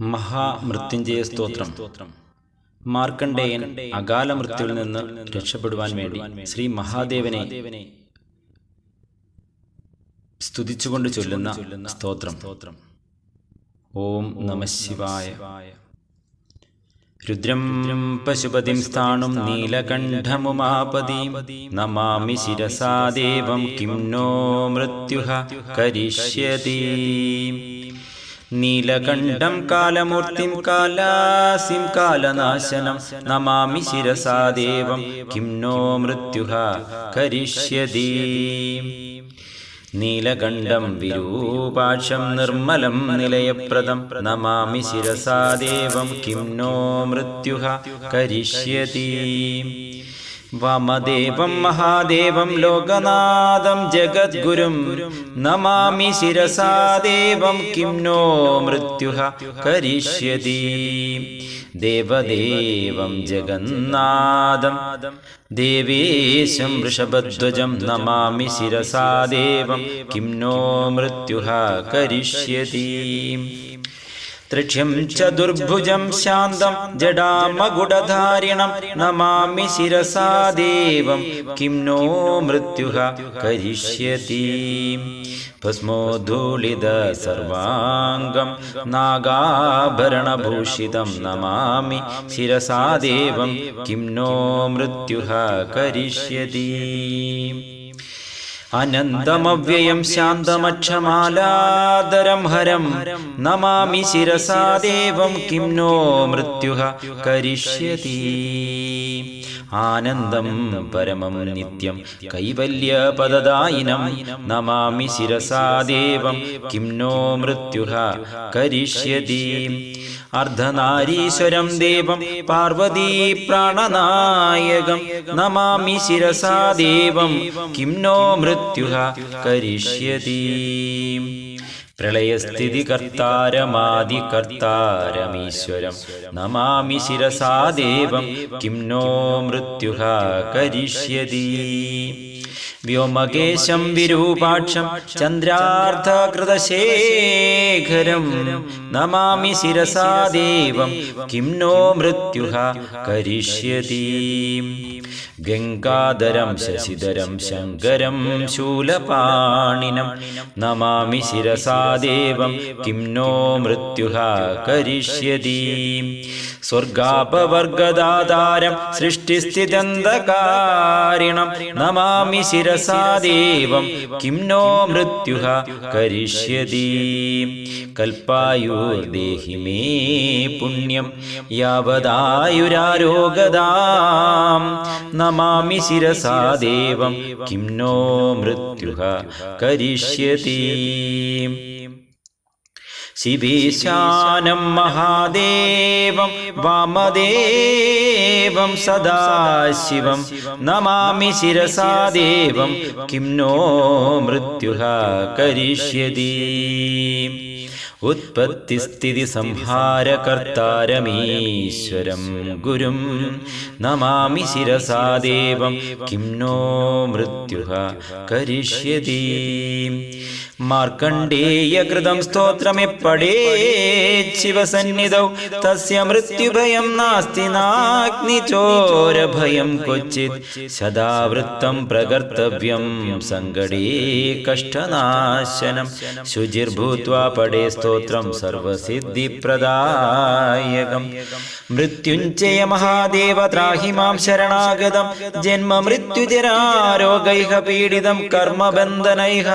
മഹാമൃത്യുഞ്ജയ സ്തോത്രം. മാർക്കണ്ഡേയൻ അകാല മൃത്യുവിൽ നിന്ന് രക്ഷപ്പെടുവാൻ വേണ്ടി ശ്രീ മഹാദേവനെ സ്തുതിച്ചുകൊണ്ട് ചൊല്ലുന്ന സ്തോത്രം. ഓം നമ ശിവായ. രുദ്രം പശുപതിം സ്ഥാണും നീലകണ്ഠമുമാപതിം. നമാമി ശിരസാ ദേവം കിം നോ മൃത്യുഹ കരിഷ്യതി. നീലകണ്ഠം കാലമൂർത്തിം കാലാസിം കാലനാശനം. നമാമി ശിരസാ ദേവം. കിം നോ മൃത്യുഹ കരിഷ്യതി. നീലകണ്ഠം വിരൂപാക്ഷം നിർമ്മലം നിലയപ്രദം. നമാമി ശിരസാദേവം കിം നോ മൃത്യുഹ കരിഷ്യതി. വാമദേവം മഹാദേവം ലോകനാഥം ജഗദ്ഗുരും നമാമി ശിരസാ ദേവം കിം നോ മൃത്യു കരിഷ്യതി ദേവദേവം ജഗന്നാഥം ദേവേശം വൃഷഭധ്വജം നമാമി ശിരസാ ദേവം കിം നോ മൃത്യു കരിഷ്യതി ത്രിക്ഷ്യം ചതുർഭുജം ശാന്തം ജഡാമകുടധാരിണം നമാമി ശിരസാ ദേവം കിം നോ മൃത്യുഹ കരിഷ്യതി. ഭസ്മോധൂളിത സർവാംഗം നാഗാഭരണഭൂഷിതം നമാമി ശിരസാ ദേവം കിം നോ മൃത്യുഹ കരിഷ്യതി. അനന്തമവ്യയം ശാന്തമക്ഷമാലാദരം ഹരം. നമാമി ശിരസാ ദേവം കിം നോ മൃത്യുഹ കരിഷ്യതി. ആനന്ദം പരമം നിത്യം കൈവല്യ പദദായിനം നമാമി ശിരസാ ദേവം കിം നോ മൃത്യുഹ കരിഷ്യതി. അർദ്ധനാരീശ്വരം ദേവം പാർവതീ പ്രാണനായകം നമാമി ശിരസാ ദേവം കിം നോ മൃത്യുഹ കരിഷ്യതി. പ്രളയസ്ഥിതികർത്താരമാദികർത്താരമീശ്വരം നമാമി ശിരസാ ദേവം കിം നോ മൃത്യുഹ കരിഷ്യതി. വ്യോമകേശം വിരൂപാക്ഷം ചന്ദ്രാർദ്ധകൃതശേഖരം നമാമി ശിരസാ ദേവം കിം നോ മൃത്യുഹ കരിഷ്യതി. ഗംഗാധരം ശശിധരം ശങ്കരം ശൂലപാണിനം നമാമി ശിരസാദേവം കിം നോ മൃത്യുഹ കരിഷ്യതി. സ്വർഗാപവർഗദാതാരം സൃഷ്ടിസ്ഥിതന്തകാരിണം നമാമി ശിരസാദേവം കിം നോ മൃത്യുഹ കരിഷ്യതി. കൽപ്പായുർദേഹി മേ പുണ്യം യാവദായുരാരോഗദാം. നമാമി ശിരസാ ദേവം. കിം നോ മൃത്യുഹ കരിഷ്യതി. ശിവേശാനം മഹാദേവം വാമദേവം സദാശിവം നമാമി ശിരസാ ദേവം. കിം നോ മൃത്യുഹ കരിഷ്യതി. ഉത്പത്തിസ്ഥിതി സംഹാരകർത്താരമീശ്വരം ഗുരും നമാമി ശിരസാ ദേവം കിം നോ മൃത്യുഹ കരിഷ്യതി. മാർക്കണ്ഡേയകൃതം സ്തോത്രമെപ്പടേ ശിവസന്നിധൗ. തസ്യ മൃത്യുഭയം നാസ്തി നാഗ്നിചോരഭയം ക്വചിത്. സദാവൃത്തം പ്രകർത്തവ്യം സങ്കടേ കഷ്ടനാശനം. ശുചിർഭൂത്വാ പടേ സ്തോത്രം സർവസിദ്ധിപ്രദായകം. മൃത്യുഞ്ജയ മഹാദേവ ത്രാഹി മാം ശരണാഗതം. ജന്മ മൃത്യുജരാരോഗൈഹ പീഡിതം കർമ്മബന്ധനൈഹ.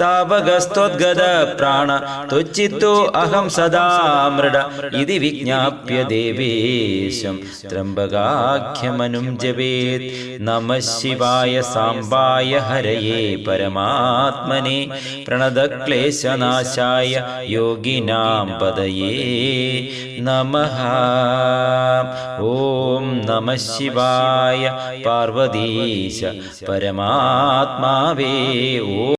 താപകസ്ത്വദ്ഗത പ്രാണ ത്വച്ചിത്തോ അഹം സദാ മൃഡ ഇതി വിജ്ഞാപ്യ ദേവേശം. ത്രംബകാഖ്യമനും ജപേത്. നമ ശിവായ സാമ്പായ ഹരയേ പരമാത്മനെ. പ്രണതക്ലേശനാശായ യോഗിനാം പദയേ നമ. ഓം നമ ശിവായ പാർവതീശ പരമാത്മാവേ. ഓ